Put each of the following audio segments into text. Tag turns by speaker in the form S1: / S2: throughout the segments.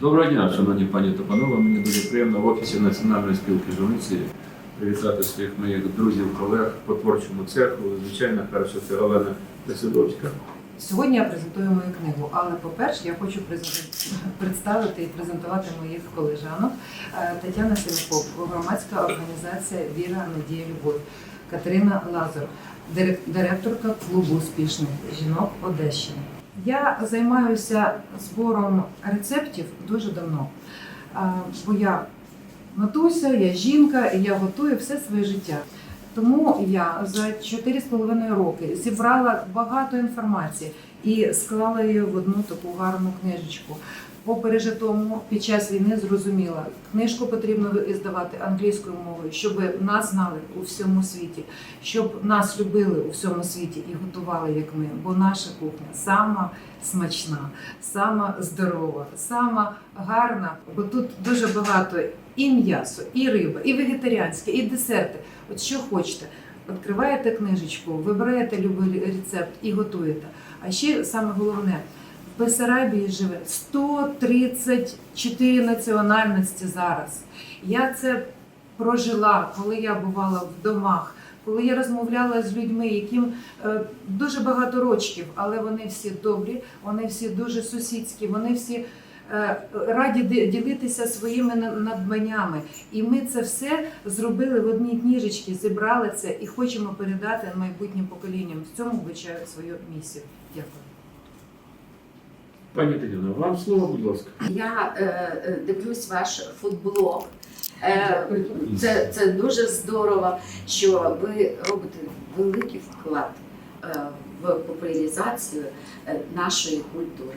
S1: Доброго дня, шановні пані та панове. Мені дуже приємно в офісі Національної спілки журналістів привітати своїх моїх друзів, колег по творчому цеху. Звичайно, перше це Олена Васильовська.
S2: Сьогодні я презентую мою книгу, але по-перше, я хочу представити і презентувати моїх колежанок. Е, Тетяна Сімаков, громадська організація Віра, Надія, Любов, Катерина Лазар, директорка клубу успішних жінок Одещини. Я займаюся збором рецептів дуже давно, Е, бо я матуся, я жінка і я готую все своє життя. Тому я за 4,5 роки зібрала багато інформації і склала її в одну таку гарну книжечку. По пережитому під час війни зрозуміла, книжку потрібно здавати англійською мовою, щоб нас знали у всьому світі, щоб нас любили у всьому світі і готували як ми. Бо наша кухня сама смачна, сама здорова, сама гарна. Бо тут дуже багато і м'ясо, і риба, і вегетаріанське, і десерти. От що хочете. Відкриваєте книжечку, вибираєте любий рецепт і готуєте. А ще саме головне, в Бесарабії живе 134 національності зараз. Я це прожила, коли я бувала в домах, коли я розмовляла з людьми, яким е, дуже багато рочків, але вони всі добрі, вони всі дуже сусідські, вони всі е, раді ділитися своїми на- надбаннями. І ми це все зробили в одній книжечці, зібрали це і хочемо передати майбутнім поколінням. В цьому вбачаю свою місію. Дякую.
S1: Пані Тетяно, вам слово, будь ласка.
S3: Я е, е, дивлюсь ваш футблог. Е, це, це дуже здорово, що ви робите великий вклад е, в популяризацію е, нашої культури.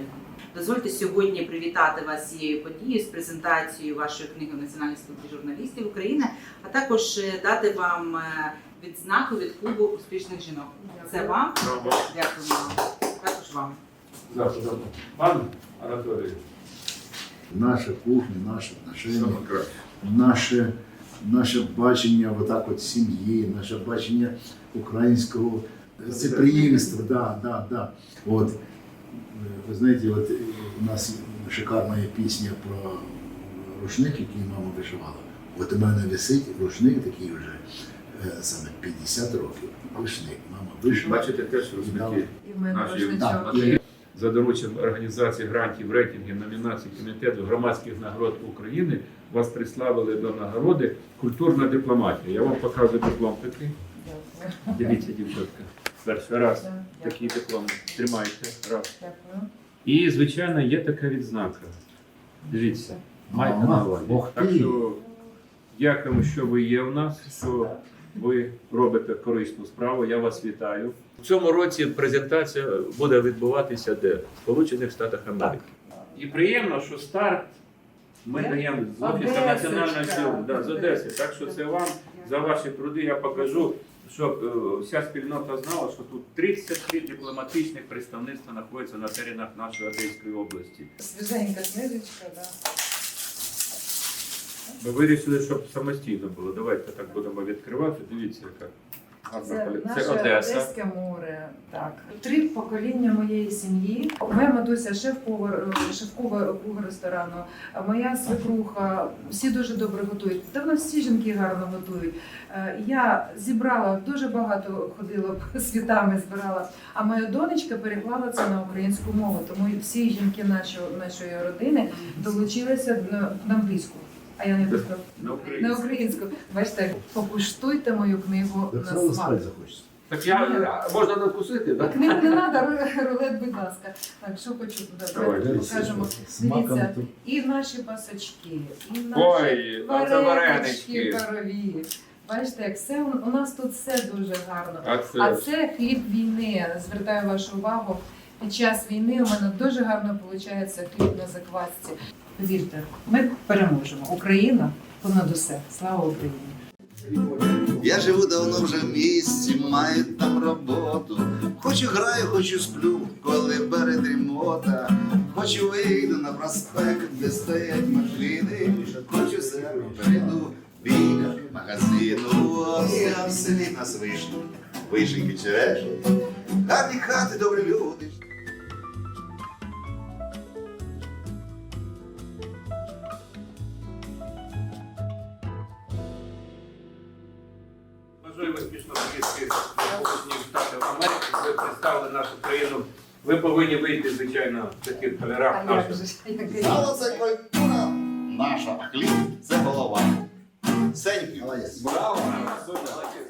S4: Дозвольте сьогодні привітати вас з цією подією з презентацією вашої книги Національної спілки журналістів України, а також е, дати вам відзнаку від клубу успішних жінок. Це вам. Дякую вам. Також вам.
S1: Завтра. Пан Анатолій,
S5: наша кухня, наші отношения, наше, наше бачення отак от сім'ї, наше бачення українського підприємства. Да, да, да. От, ви знаєте, от у нас шикарна є пісня про рушник, який мама вишивала. От у мене висить рушник такий вже е, саме 50 років. Рушник. Мама вишила.
S1: Бачите, теж розміки
S2: І в мене рушничок.
S1: За дорученням організації грантів, рейтингів, номінацій Комітету громадських нагород України вас приславили до нагороди культурна дипломатія. Я вам показую диплом такий. Дивіться, дівчатка. Перший раз
S2: Дякую.
S1: такий диплом. Тримайте. Раз.
S2: Дякую.
S1: І, звичайно, є така відзнака. Дивіться, майте на увазі. Так що дякуємо, що ви є у нас, що ви робите корисну справу. Я вас вітаю. В цьому році презентація буде відбуватися де? В Сполучених Штатах Америки. І приємно, що старт ми даємо з Офісу Національної сили да, з Одеси. Так що це вам за ваші труди я покажу, щоб е, вся спільнота знала, що тут 33 дипломатичних представництва знаходяться на теренах нашої Одеської області.
S2: Свіженька книжечка, да.
S1: Ми вирішили, щоб самостійно було. Давайте так будемо відкривати. Дивіться, яка гарна
S2: Це
S1: полі-
S2: наше
S1: Одеса.
S2: Одеське море. Так. Три покоління моєї сім'ї. Моя матуся шеф-повар, шеф-повар ресторану, моя свекруха. Всі дуже добре готують. Нас всі жінки гарно готують. Е, Я зібрала дуже багато ходила світами, збирала. А моя донечка переклала це на українську мову. Тому всі жінки нашої, нашої родини долучилися на, на англійську. А я не писала.
S1: На
S2: На
S1: українську.
S2: Бачите, покуштуйте мою книгу
S5: Так
S2: на смак.
S5: спать захочеться.
S1: Так я можна надкусити, так?
S2: Книгу не треба, рулет, будь ласка. Так, що хочу
S1: Давай,
S2: туди
S1: дивіться,
S2: покажемо. Дивіться,
S5: тут.
S2: і наші пасочки, і наші
S1: Ой, а
S2: варенички
S1: варенички.
S2: парові. Бачите, як все у нас тут все дуже гарно.
S1: А
S2: А
S1: це
S2: це хліб війни. Звертаю вашу увагу. Під час війни у мене дуже гарно виходить хліб на заквасці. Повірте, ми переможемо. Україна понад усе. Слава Україні!
S6: Я живу давно вже в місті, маю там роботу. Хочу граю, хочу сплю, коли бере дрімота. Хочу вийду на проспект, де стоять машини. Хочу себе перейду біля магазину. Я в селі нас вишні. Вишеньки черешні. Гарні хати, добрі люди.
S1: Успішно в Сполучені Штати Америки. Ви представили нашу країну. Ви повинні вийти, звичайно, в таких
S2: А
S1: кольорах наших.
S2: же ж, як же?
S6: Сало це культура наша, а хліб це голова. Сенький. Браво!
S1: Молодець.